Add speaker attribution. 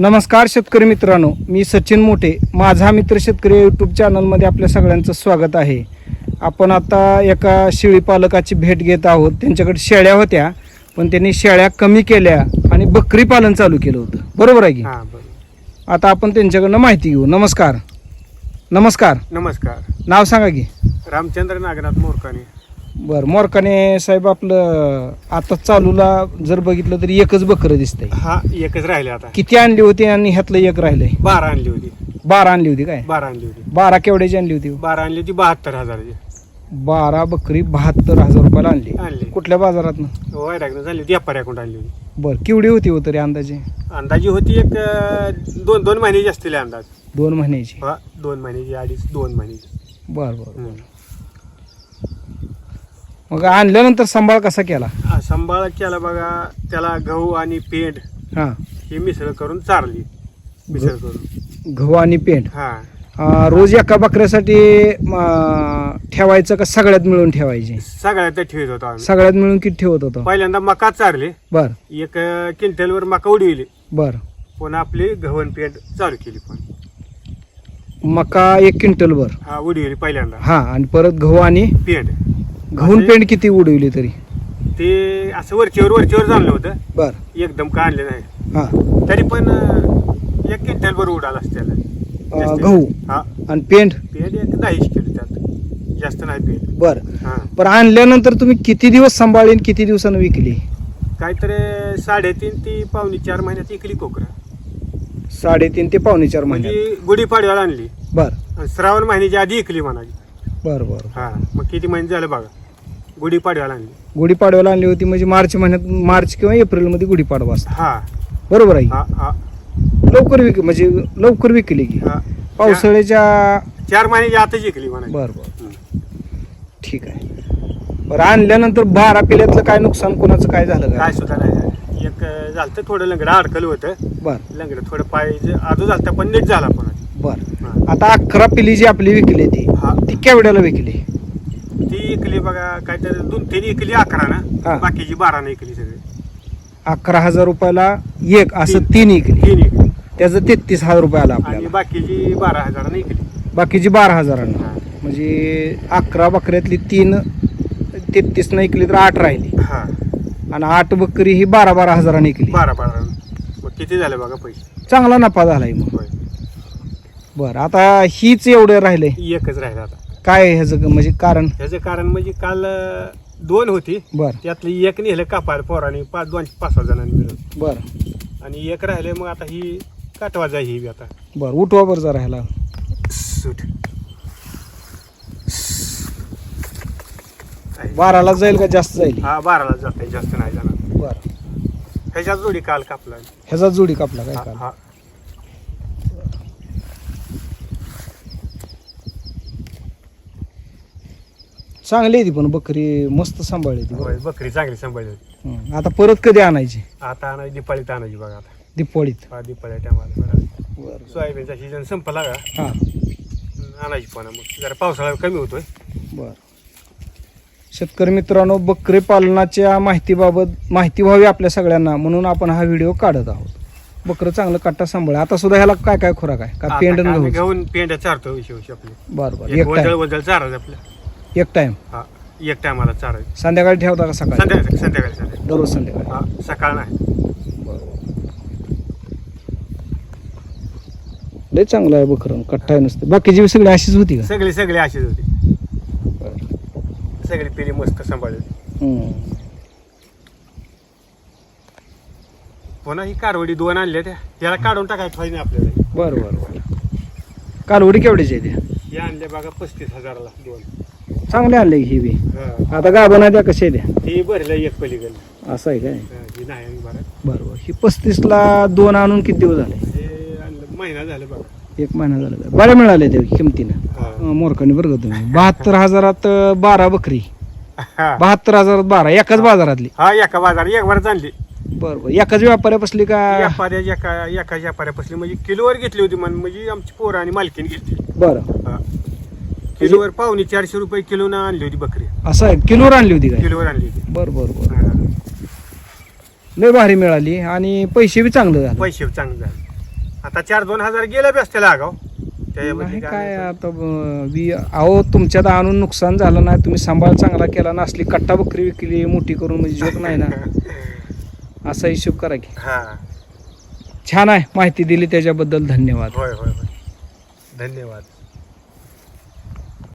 Speaker 1: नमस्कार शेतकरी मित्रांनो मी सचिन मोठे माझा मित्र शेतकरी यूट्यूब चॅनलमध्ये आपल्या सगळ्यांचं स्वागत आहे. आपण आता एका शेळी पालकाची भेट घेत आहोत. त्यांच्याकडे शेळ्या होत्या पण त्यांनी शेळ्या कमी केल्या आणि बकरी पालन चालू केलं होतं. बरोबर आहे की?
Speaker 2: हा
Speaker 1: आता आपण त्यांच्याकडनं माहिती घेऊ. नमस्कार. नमस्कार.
Speaker 2: नमस्कार.
Speaker 1: नाव सांगा की.
Speaker 2: रामचंद्र नागनाथ मोरकाने.
Speaker 1: बरं मोरकाने साहेब आपलं आता चालूला जर बघितलं तर एकच बकरं दिसतंय.
Speaker 2: हा एकच राहिले आता.
Speaker 1: किती आणली होती आणि ह्यातलं एक राहिलंय?
Speaker 2: बारा आणली होती.
Speaker 1: बारा आणली होती काय?
Speaker 2: बारा आणली होती.
Speaker 1: बारा केवढ्याची आणली होती?
Speaker 2: बारा आणली होती बहात्तर हजाराची.
Speaker 1: बारा बकरी बहात्तर हजार रुपयाला आणली.
Speaker 2: आणली.
Speaker 1: कुठल्या बाजारात
Speaker 2: वायरागनं झाली होती व्यापाऱ्याकडून आणली होती.
Speaker 1: बर केवढी होती हो तरी अंदाजे?
Speaker 2: अंदाजी होती एक अं, दोन दोन महिन्याची असतील अंदाज.
Speaker 1: दोन महिन्याची.
Speaker 2: हा दोन महिन्याची अडीच दोन महिन्याची.
Speaker 1: बर बर.
Speaker 2: हम्म.
Speaker 1: मग आणल्यानंतर सांभाळ कसा केला?
Speaker 2: हा, सांभाळ केला बघा त्याला गहू आणि पेंड
Speaker 1: हा.
Speaker 2: ही मिसळ करून चारली. मिसळ करून.
Speaker 1: गहू आणि पेंट
Speaker 2: हा.
Speaker 1: अं, रोज एका बकऱ्यासाठी अं, ठेवायचं का सगळ्यात मिळून ठेवायचे?
Speaker 2: सगळ्यात ठेवत होतो आम्ही.
Speaker 1: सगळ्यात मिळून किती ठेवत होतो?
Speaker 2: पहिल्यांदा मका चारले.
Speaker 1: बर.
Speaker 2: एक अं, क्विंटलवर मका उडविली.
Speaker 1: बर.
Speaker 2: पुन्हा आपली गव्हाण पेंट चालू केली पण.
Speaker 1: मका एक क्विंटल वर
Speaker 2: हा उडविली पहिल्यांदा.
Speaker 1: हा आणि परत गहू आणि
Speaker 2: पेंट
Speaker 1: गहून पेंट किती उडवली तरी?
Speaker 2: ते असं वरचीवर वरचीवर जमलं होतं.
Speaker 1: बर.
Speaker 2: एकदम का आणले नाही.
Speaker 1: हा.
Speaker 2: तरी पण अं, एक क्विंटल वर उडाला त्याला.
Speaker 1: अं,
Speaker 2: जास्त.
Speaker 1: गहू?
Speaker 2: हा.
Speaker 1: आणि पेंट?
Speaker 2: पेंट एक दहाच केली त्यात. जास्त नाही पेंट.
Speaker 1: बर.
Speaker 2: हा.
Speaker 1: पण आणल्यानंतर तुम्ही किती दिवस सांभाळली आणि किती दिवसानं विकली?
Speaker 2: काहीतरी साडेतीन ते पावणे चार महिन्यात इकली कोकरा.
Speaker 1: साडेतीन ते पावणे चार महिन्यात.
Speaker 2: म्हणजे गुढीपाडव्याला आणली.
Speaker 1: बर.
Speaker 2: आणि श्रावण महिन्याच्या आधी इकली म्हणाली.
Speaker 1: बर बर
Speaker 2: हा मग किती महिने झालं बघा? गुढीपाडव्याला आणली.
Speaker 1: गुढीपाडव्याला आणली होती म्हणजे मार्च महिन्यात मार्च किंवा एप्रिलमध्ये गुढीपाडवा असतो.
Speaker 2: हा.
Speaker 1: बरोबर आहे?
Speaker 2: हा हा.
Speaker 1: लवकर विक म्हणजे लवकर विकली की.
Speaker 2: हा.
Speaker 1: पावसाळ्याच्या
Speaker 2: चार महिन्याच्या आतच इकली म्हणाली.
Speaker 1: बर बर. ठीक आहे. बरं आणल्यानंतर बारा पिल्यातलं काय नुकसान कोणाचं काय झालं
Speaker 2: काय सुद्धा नाही झालं. एक अं, झालं तर थोडं लंगडं अडकलं होतं.
Speaker 1: बर.
Speaker 2: लंगडं थोडं पाय आजू झालं पण नीट झाला पण
Speaker 1: बर. आता अकरा पिली जी आपली विकली ती केवढ्याला विकली?
Speaker 2: ती इकली बघा काहीतरी दोन तीन इकली अकरा
Speaker 1: हा.
Speaker 2: ना बाकीची बारा ना इकली सगळी.
Speaker 1: अकरा हजार रुपयाला एक असं तीन. इकली.
Speaker 2: तीन इकली.
Speaker 1: त्याचं तेहतीस हजार रुपये आला
Speaker 2: आणि
Speaker 1: आपल्याला
Speaker 2: बाकीची बारा हजारानं इकली.
Speaker 1: बाकीची बारा हजारांना.
Speaker 2: हा.
Speaker 1: म्हणजे अकरा बकऱ्यातली तीन तेहतीस न इकली तर आठ राहिली.
Speaker 2: हा.
Speaker 1: आणि आठ बकरी ही बारा बारा हजारांनी इकली.
Speaker 2: बारा बारा. मग किती झाले बघा पैसे?
Speaker 1: चांगला नफा झालाय मग.
Speaker 2: होय.
Speaker 1: बरं आता हीच एवढं राहिलंय.
Speaker 2: एकच राहिला आता.
Speaker 1: काय ह्याचं म्हणजे कारण?
Speaker 2: ह्याचं कारण म्हणजे काल अं, दोन होती.
Speaker 1: बर.
Speaker 2: त्यातली एक नेलं कापायला पोराने पाच दोन पाच सहा जणांनी मिळून.
Speaker 1: बर.
Speaker 2: आणि एक राहिले मग आता ही काटवा जाई ही बी आता.
Speaker 1: बर उठवा बरं जरा ह्याला.
Speaker 2: सूट.
Speaker 1: बाराला जाईल का जास्त जाईल?
Speaker 2: हा बाराला जाते जास्त नाही जाणार.
Speaker 1: बर.
Speaker 2: ह्याच्या जोडी काल कापला.
Speaker 1: ह्याचा जोडी कापला काय
Speaker 2: हा,
Speaker 1: काल?
Speaker 2: हा.
Speaker 1: चांगली आहे ती पण बकरी मस्त सांभाळली ती.
Speaker 2: होय, बकरी चांगली सांभाळली. होती.
Speaker 1: हं. आता परत कधी आणायची?
Speaker 2: आता आणायची दिपाळीत आणायची बघा आता.
Speaker 1: दिपवाळीत
Speaker 2: हा दिपाळी टायमाला बघा. सोयाबीनचा सीझन संपला का?
Speaker 1: हा.
Speaker 2: आणायची पण मग जरा पावसाळा कमी होतोय.
Speaker 1: बर. शेतकरी मित्रांनो बकरी पालनाच्या माहितीबाबत माहिती व्हावी आपल्या सगळ्यांना म्हणून आपण हा व्हिडिओ काढत आहोत. बकरं चांगलं काटा सांभाळ. आता सुद्धा ह्याला काय काय खोराक आहे? का
Speaker 2: आता
Speaker 1: पेंडन
Speaker 2: काय आम्ही
Speaker 1: गहू
Speaker 2: गहून पेंड्या चारतो विषय विषय आपले.
Speaker 1: बर
Speaker 2: एक चारायचं आपलं.
Speaker 1: एक टाइम
Speaker 2: हा एक टायमाला चारायचं
Speaker 1: संध्याकाळी ठेवता का सकाळी?
Speaker 2: संध्याकाळी संध्याकाळी संध्याकाळी.
Speaker 1: दररोज संध्याकाळी.
Speaker 2: हा सकाळ नाही.
Speaker 1: लय चांगलं आहे बकरं कट्टा नसते. बाकीची बी सगळी अशीच होती का?
Speaker 2: सगळी सगळी अशीच होती. सगळी पिढी मस्त सांभाळली.
Speaker 1: हं.
Speaker 2: पुन्हा ही कारवडी दोन आणल्या त्या. त्याला काढून टाकायला पाहिजे नाही आपल्याला.
Speaker 1: बरं बरं बरं. कालवडी केवढ्याची आहे त्या?
Speaker 2: हे आणले बघा पस्तीस हजाराला दोन.
Speaker 1: चांगले आणले ही बी. आता गाभण आहे त्या कशा त्या
Speaker 2: भरलं एक पलीकडे
Speaker 1: असं आहे काय?
Speaker 2: ही नाही आणि बरं
Speaker 1: बरं बरं ही पस्तीसला दोन आणून किती दिवस झाले?
Speaker 2: हे आणलं महिना झालं बघा.
Speaker 1: एक महिना झाला? बऱ्या मिळाले ते किमतीनं.
Speaker 2: हा.
Speaker 1: अं, मोरकाने बरं का तुम्ही? बहात्तर हजारात अं, बारा बकरी.
Speaker 2: हा.
Speaker 1: बहात्तर हजारात बारा एकाच बाजारातली.
Speaker 2: हा एका बाजार एक बार आणली
Speaker 1: बरं बरं एकाच व्यापाऱ्या बसली का?
Speaker 2: व्यापाऱ्या एका एका व्यापाऱ्यापासली म्हणजे किलोवर घेतली होती म्हण म्हणजे आमची पोरं आणि मालकीने घेतली.
Speaker 1: बरं.
Speaker 2: हा. किलोवर पावणे चारशे रुपये किलो आणली होती बकरी.
Speaker 1: असं आहे? किलोवर आणली होती काय?
Speaker 2: किलोवर आणली होती.
Speaker 1: बरं बरं बरं.
Speaker 2: हा.
Speaker 1: लय भारी मिळाली. आणि पैसे बी चांगलं झालं.
Speaker 2: पैसे चांगले झाले. आता चार दोन हजार गेले बी असते लागाव
Speaker 1: नाही
Speaker 2: त्याच्याबद्दल
Speaker 1: काय आता ब- वी अहो तुमच्यात आणून नुकसान झालं नाही. तुम्ही सांभाळ चांगला केला ना असली कट्टा बकरी विकली मोठी करून म्हणजे जोक नाही ना. असा हिशोब करा की.
Speaker 2: हा.
Speaker 1: छान आहे माहिती दिली त्याच्याबद्दल. धन्यवाद.
Speaker 2: होय होय होय. धन्यवाद.